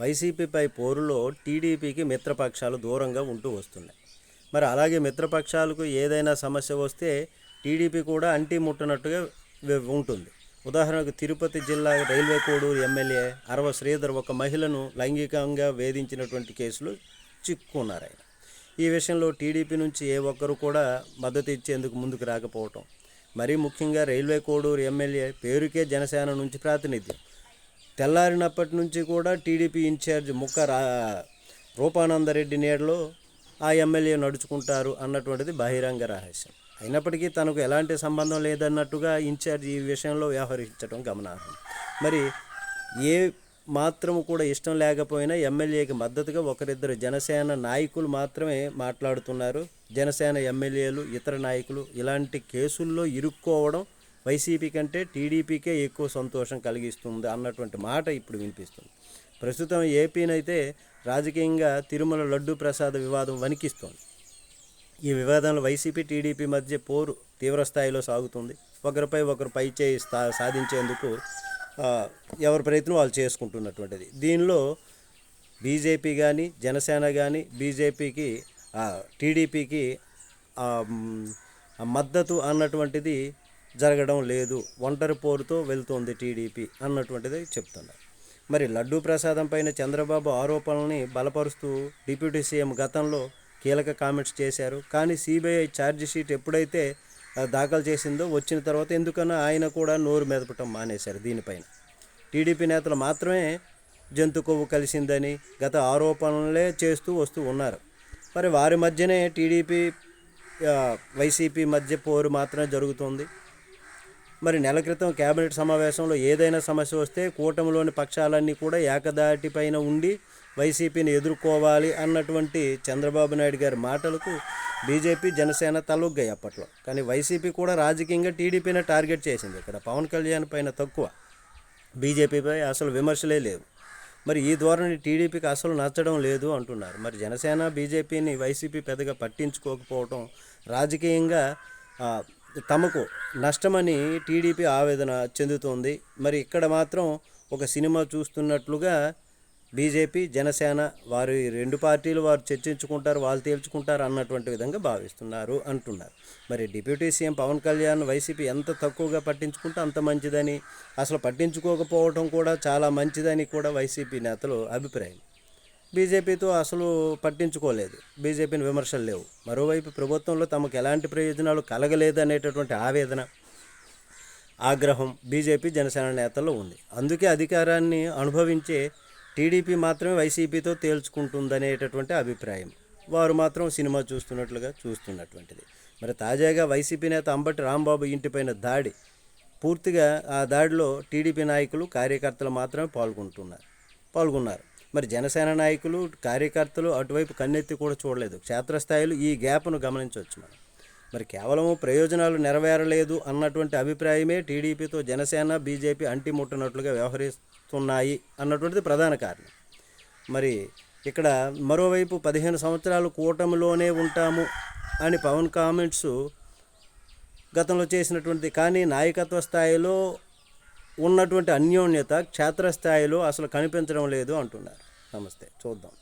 వైసీపీపై పోరులో టీడీపీకి మిత్రపక్షాలు దూరంగా ఉంటూ వస్తున్నాయి. మరి అలాగే మిత్రపక్షాలకు ఏదైనా సమస్య వస్తే టీడీపీ కూడా అంటి ముట్టనట్టుగా ఉంటుంది. ఉదాహరణకు తిరుపతి జిల్లా రైల్వే కోడూరు ఎమ్మెల్యే అరవ శ్రీధర్ ఒక మహిళను లైంగికంగా వేధించినటువంటి కేసులు చిక్కున్నారు ఆయన. ఈ విషయంలో టీడీపీ నుంచి ఏ ఒక్కరు కూడా మద్దతు ఇచ్చేందుకు ముందుకు రాకపోవటం. మరీ ముఖ్యంగా రైల్వే కోడూరు ఎమ్మెల్యే పేరుకే జనసేన నుంచి ప్రాతినిధ్యం. తెల్లారినప్పటి నుంచి కూడా టీడీపీ ఇన్ఛార్జ్ ముక్క రా రూపానందరెడ్డి నీడలో ఆ ఎమ్మెల్యే నడుచుకుంటారు అన్నటువంటిది బహిరంగ రహస్యం. అయినప్పటికీ తనకు ఎలాంటి సంబంధం లేదన్నట్టుగా ఇన్ఛార్జ్ ఈ విషయంలో వ్యవహరించడం గమనార్హం. మరి ఏ మాత్రము కూడా ఇష్టం లేకపోయినా ఎమ్మెల్యేకి మద్దతుగా ఒకరిద్దరు జనసేన నాయకులు మాత్రమే మాట్లాడుతున్నారు. జనసేన ఎమ్మెల్యేలు ఇతర నాయకులు ఇలాంటి కేసుల్లో ఇరుక్కోవడం వైసీపీ కంటే టీడీపీకే ఎక్కువ సంతోషం కలిగిస్తుంది అన్నటువంటి మాట ఇప్పుడు వినిపిస్తుంది. ప్రస్తుతం ఏపీనైతే రాజకీయంగా తిరుమల లడ్డూ ప్రసాద వివాదం వణికిస్తోంది. ఈ వివాదంలో వైసీపీ టీడీపీ మధ్య పోరు తీవ్రస్థాయిలో సాగుతుంది. ఒకరిపై ఒకరు పై చేయి స్థా సాధించేందుకు ఎవరి ప్రయత్నం వాళ్ళు చేసుకుంటున్నటువంటిది. దీనిలో బీజేపీ కానీ జనసేన కానీ బీజేపీకి టీడీపీకి మద్దతు అన్నటువంటిది జరగడం లేదు ఒంటరి పోరుతో వెళ్తోంది టీడీపీ అన్నటువంటిది చెప్తున్నారు. మరి లడ్డూ ప్రసాదం పైన చంద్రబాబు ఆరోపణల్ని బలపరుస్తూ డిప్యూటీ సీఎం గతంలో కీలక కామెంట్స్ చేశారు. కానీ సిబిఐ ఛార్జ్ షీట్ ఎప్పుడైతే దాఖలు చేసిందో వచ్చిన తర్వాత ఎందుకన్నా ఆయన కూడా నోరు మెదపటం మానేశారు దీనిపైన. టీడీపీ నేతలు మాత్రమే జంతు కొవ్వు కలిసిందని గత ఆరోపణలే చేస్తూ వస్తూ ఉన్నారు. మరి వారి మధ్యనే టీడీపీ వైసీపీ మధ్య పోరు మాత్రమే జరుగుతుంది. మరి నెల క్రితం కేబినెట్ సమావేశంలో ఏదైనా సమస్య వస్తే కూటమిలోని పక్షాలన్నీ కూడా ఏకదాటి పైన ఉండి వైసీపీని ఎదుర్కోవాలి అన్నటువంటి చంద్రబాబు నాయుడు గారి మాటలకు బీజేపీ జనసేన తలొగ్గాయి అప్పట్లో. కానీ వైసీపీ కూడా రాజకీయంగా టీడీపీని టార్గెట్ చేసింది. ఇక్కడ పవన్ కళ్యాణ్ పైన తక్కువ. బీజేపీపై అసలు విమర్శలే లేవు. మరి ఈ ధోరణి టీడీపీకి అసలు నచ్చడం లేదు అంటున్నారు. మరి జనసేన బీజేపీని వైసీపీ పెద్దగా పట్టించుకోకపోవటం రాజకీయంగా తమకు నష్టమని టీడీపీ ఆవేదన చెందుతోంది. మరి ఇక్కడ మాత్రం ఒక సినిమా చూస్తున్నట్లుగా బీజేపీ జనసేన వారి రెండు పార్టీలు వారు చర్చించుకుంటారు వాళ్ళు తేల్చుకుంటారు అన్నటువంటి విధంగా భావిస్తున్నారు అంటున్నారు. మరి డిప్యూటీ సీఎం పవన్ కళ్యాణ్ వైసీపీ ఎంత తక్కువగా పట్టించుకుంటే అంత మంచిదని అసలు పట్టించుకోకపోవడం కూడా చాలా మంచిదని కూడా వైసీపీ నేతలు అభిప్రాయం. బీజేపీతో అసలు పట్టించుకోలేదు. బీజేపీని విమర్శలు లేవు. మరోవైపు ప్రభుత్వంలో తమకు ఎలాంటి ప్రయోజనాలు కలగలేదనేటటువంటి ఆవేదన ఆగ్రహం బీజేపీ జనసేన నేతల్లో ఉంది. అందుకే అధికారాన్ని అనుభవించే టీడీపీ మాత్రమే వైసీపీతో తేల్చుకుంటుందనేటటువంటి అభిప్రాయం. వారు మాత్రం సినిమా చూస్తున్నట్లుగా చూస్తున్నటువంటిది. మరి తాజాగా వైసీపీ నేత అంబటి రాంబాబు ఇంటిపైన దాడి పూర్తిగా ఆ దాడిలో టీడీపీ నాయకులు కార్యకర్తలు మాత్రమే పాల్గొంటున్నారు పాల్గొన్నారు. మరి జనసేన నాయకులు కార్యకర్తలు అటువైపు కన్నెత్తి కూడా చూడలేదు. క్షేత్రస్థాయిలో ఈ గ్యాప్ను గమనించవచ్చు మనం. మరి కేవలం ప్రయోజనాలు నెరవేరలేదు అన్నటువంటి అభిప్రాయమే టీడీపీతో జనసేన బీజేపీ అంటిముట్టనట్లుగా వ్యవహరిస్తున్నాయి అన్నటువంటిది ప్రధాన కారణం. మరి ఇక్కడ మరోవైపు పదిహేను సంవత్సరాలు కూటమిలోనే ఉంటాము అని పవన్ కామెంట్స్ గతంలో చేసినటువంటి కానీ నాయకత్వ స్థాయిలో ఉన్నటువంటి అన్యోన్యత క్షేత్రస్థాయిలో అసలు కనిపించడం లేదు అంటున్నారు. నమస్తే. చూద్దాం.